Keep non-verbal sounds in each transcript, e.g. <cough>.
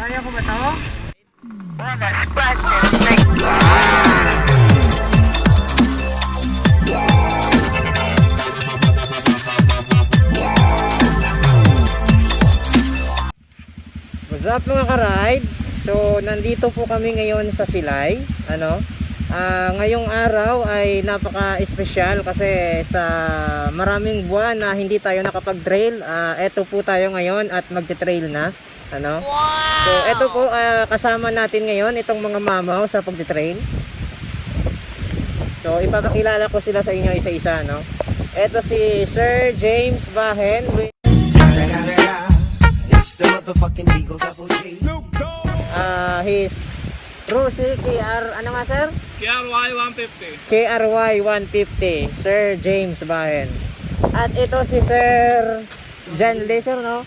mo ba to? What's up mga ka-ride? So, nandito po kami ngayon sa Silay. Ano? Ah, ngayong araw ay napaka-espesyal kasi sa maraming buwan na hindi tayo nakapag-trail. Ah, eto po tayo ngayon at magte-trail na. Ano? So, eto po ah, kasama natin ngayon itong mga mamaw sa pagte-trail. So, ipapakilala ko sila sa inyo isa-isa, no? Eto si Sir James Bahen ah his Rusi KR, ano nga sir? KRY 150. KRY 150, Sir James Bahen. At ito si Sir John Lee, sir, no?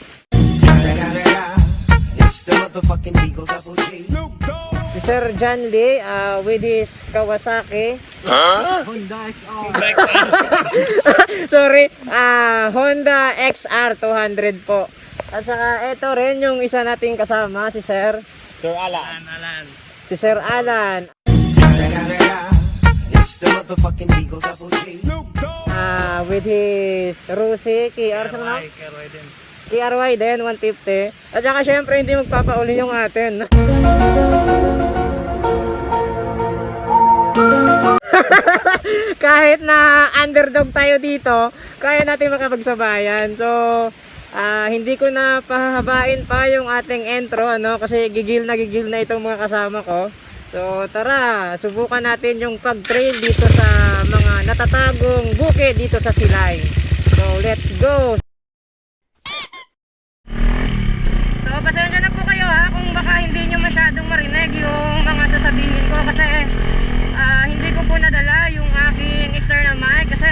It's the motherfucking Eagle Double G. Si Sir John Lee ah, with his Kawasaki. Honda XR. <laughs> Sorry, ah Honda XR 200 po. At saka ito rin yung isa nating kasama, si Sir. Sir Alan. Alan. Si Sir Alan. Ah with his Rusi KR, sir, no? KRY din. KRY din, 150. At saka syempre hindi magpapauli yung atin. <laughs> Kahit na underdog tayo dito, kaya natin makapagsabayan. So, ah, hindi ko na pahabain pa yung ating intro, ano, kasi gigil na gigil na itong mga kasama ko. So, tara, subukan natin yung pag-trail dito sa mga natatagong bukid dito sa Silay. So, let's go! So, pasensya na po kayo ha kung baka hindi nyo masyadong marinig yung mga sasabihin ko kasi ah, hindi ko po nadala yung aking external mic kasi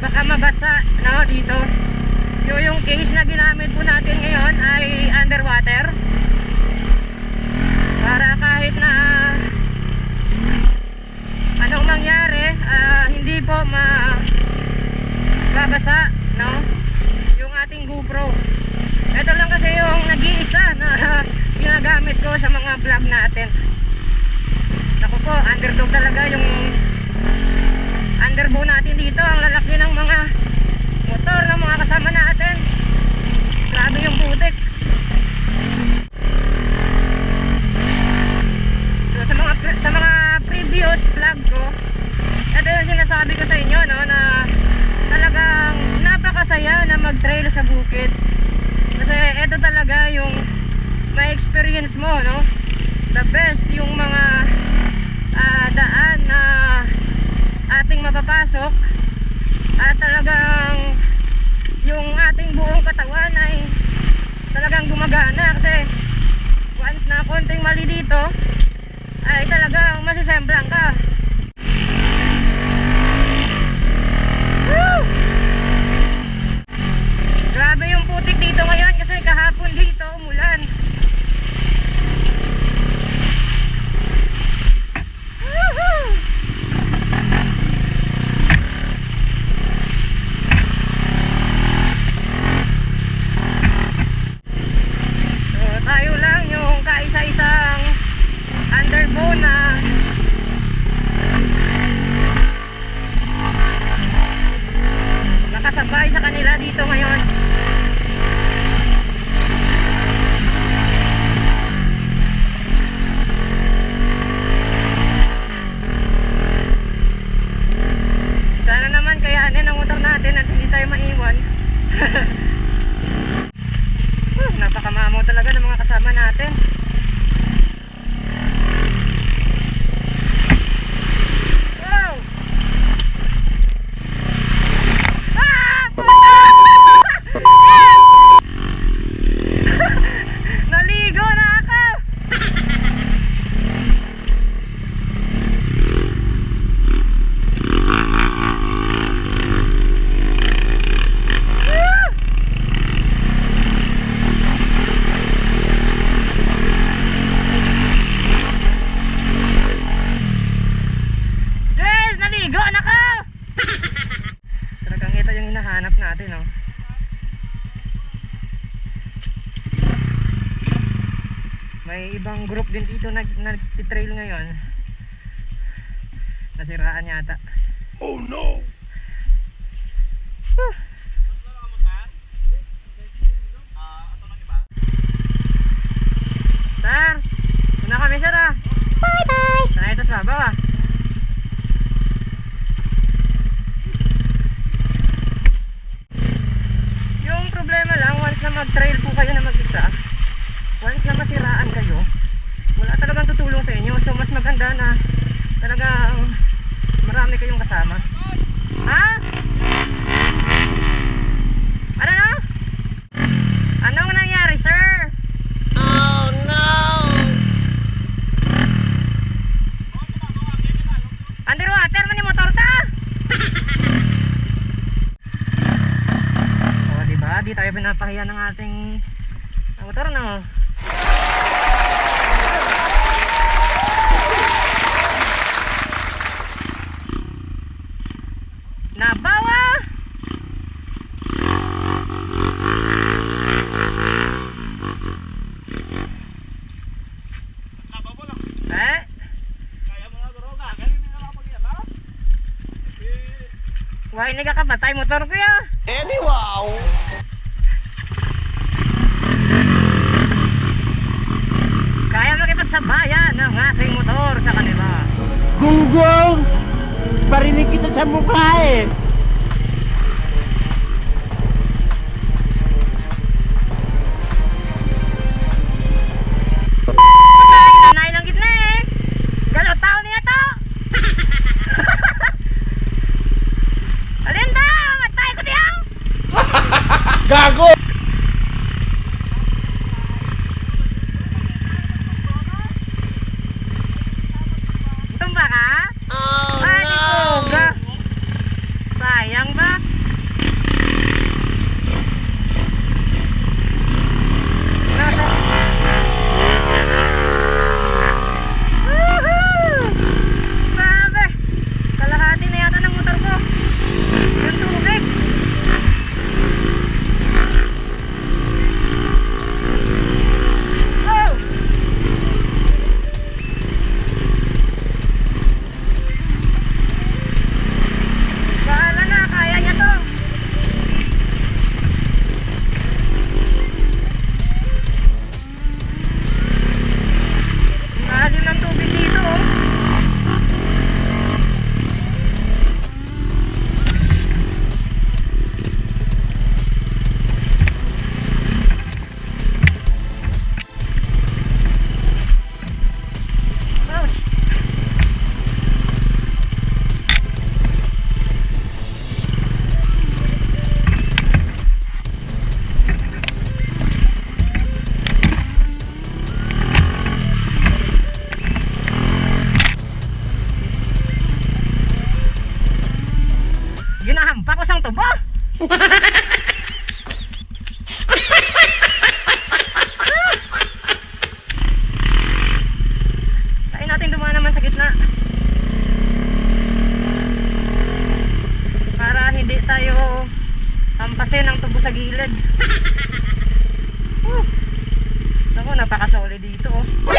baka mabasa no, dito. Yung, yung case na ginamit po natin ngayon ay underwater. Para kahit na anong mangyari, ah, hindi po ma babasa, no? Yung ating GoPro. Ito lang kasi yung nag-iisa na ginagamit ko sa mga vlog natin. Naku po, underdog talaga yung underbow natin dito. Ang lalaki ng mga motor ng mga kasama natin. Grabe yung putik. So, sa mga sa mga previous vlog ko, ito yung sinasabi ko sa inyo no na talagang napakasaya na mag-trail sa bukid. Kasi ito talaga yung may experience mo, no? The best yung mga ah, daan na ating mapapasok at talagang yung ating buong katawan ay talagang gumagana kasi once na konting mali dito ay talagang masisemblang ka. Woo! Grabe yung putik dito ngayon kasi kahapon dito umulan. Woohoo! So, tayo lang yung kaisa-isang underbow na nakasabay sa kanila dito ngayon. Sana naman kayanin ang motor natin at hindi tayo maiwan. Huh, Napakamamaw talaga ng mga kasama natin. Wow! Naligo na ako! Yes! Naligo na ako! Talagang ito yung hinahanap natin, oh. May ibang group din dito nag nagtitrail ngayon. Nasiraan yata. Oh no! Sir! Una kami sir ah! Bye bye! Sana ito sa babaw ah! Yung problema lang, once na mag-trail po kayo na mag-isa, once na masiraan kayo, wala talagang tutulong sa inyo. So mas maganda na talagang marami kayong kasama. Ha? Ano na? Anong nangyari, sir? Underwater man yung motor ta. <laughs> oh, di ba? Di tayo pinapahiya ng ating motor no. Batay motor ko ya? Eddie wow! Kaya makipagsabayan ng ating motor sa kanila. Gunggong! Barinig kita sa mukha eh! Naku, napaka-solid dito. Oh.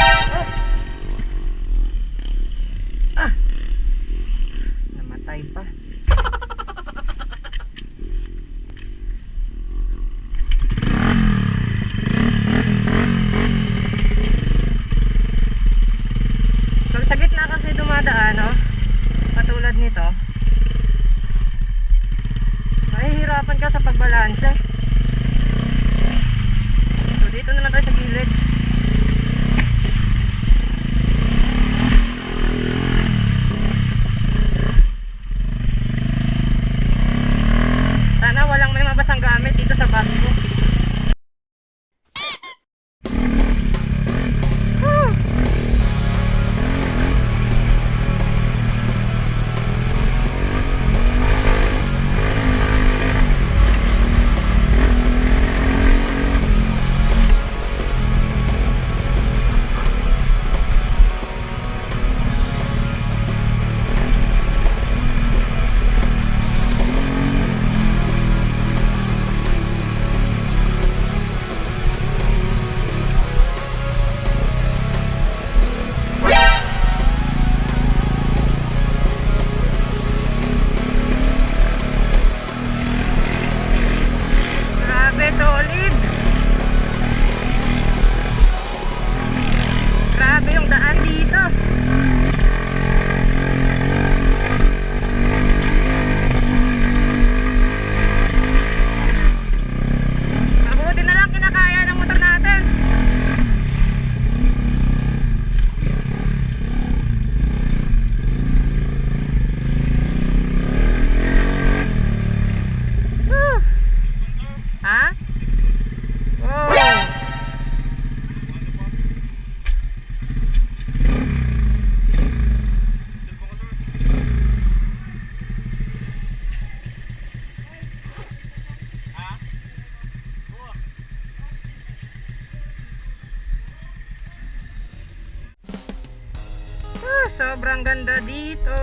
Dito.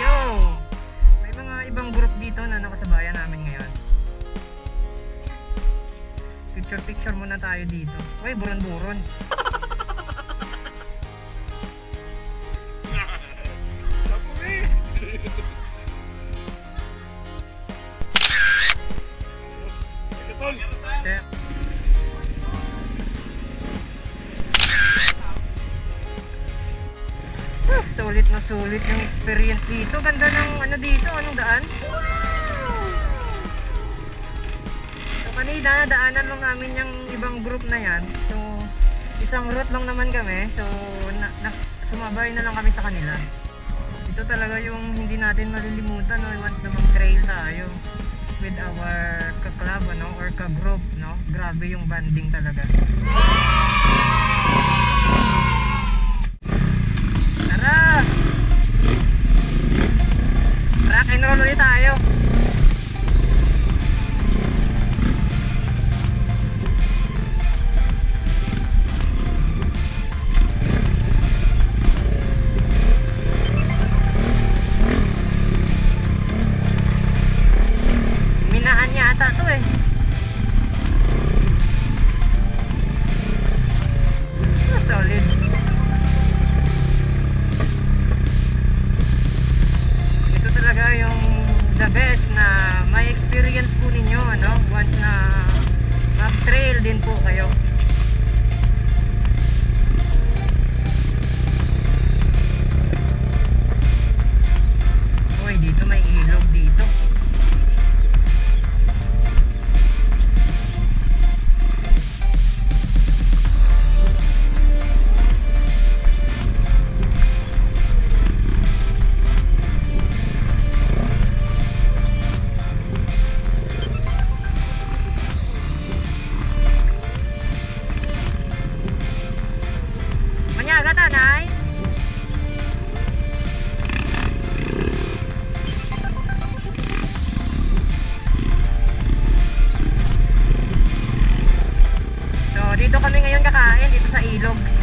Yo! May mga ibang group dito na nakasabayan namin ngayon. Picture-picture muna tayo dito. Uy, buron-buron. <laughs> anong daan? So kanina, daanan lang namin yung ibang group na yan. So, isang route lang naman kami. So, na, na, sumabay na lang kami sa kanila. Ito talaga yung hindi natin malilimutan no, once na mag-trail tayo with our kaklab ano, or ka-group. No? Grabe yung banding talaga. Tara! Rock and roll ulit tayo. Kakain dito sa ilog.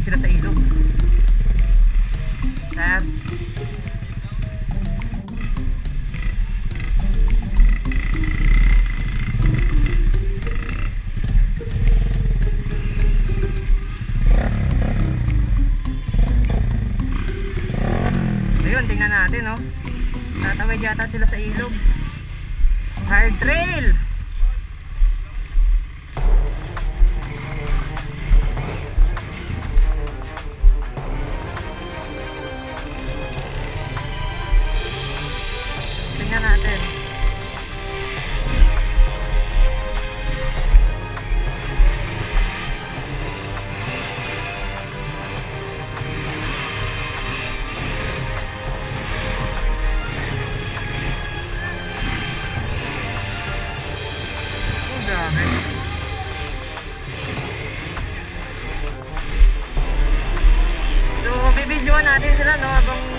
Tatawid sila sa ilog. Sir. Ayun, tingnan natin, no? Tatawid yata sila sa ilog. Hard trail! Bibidyoan natin sila no habang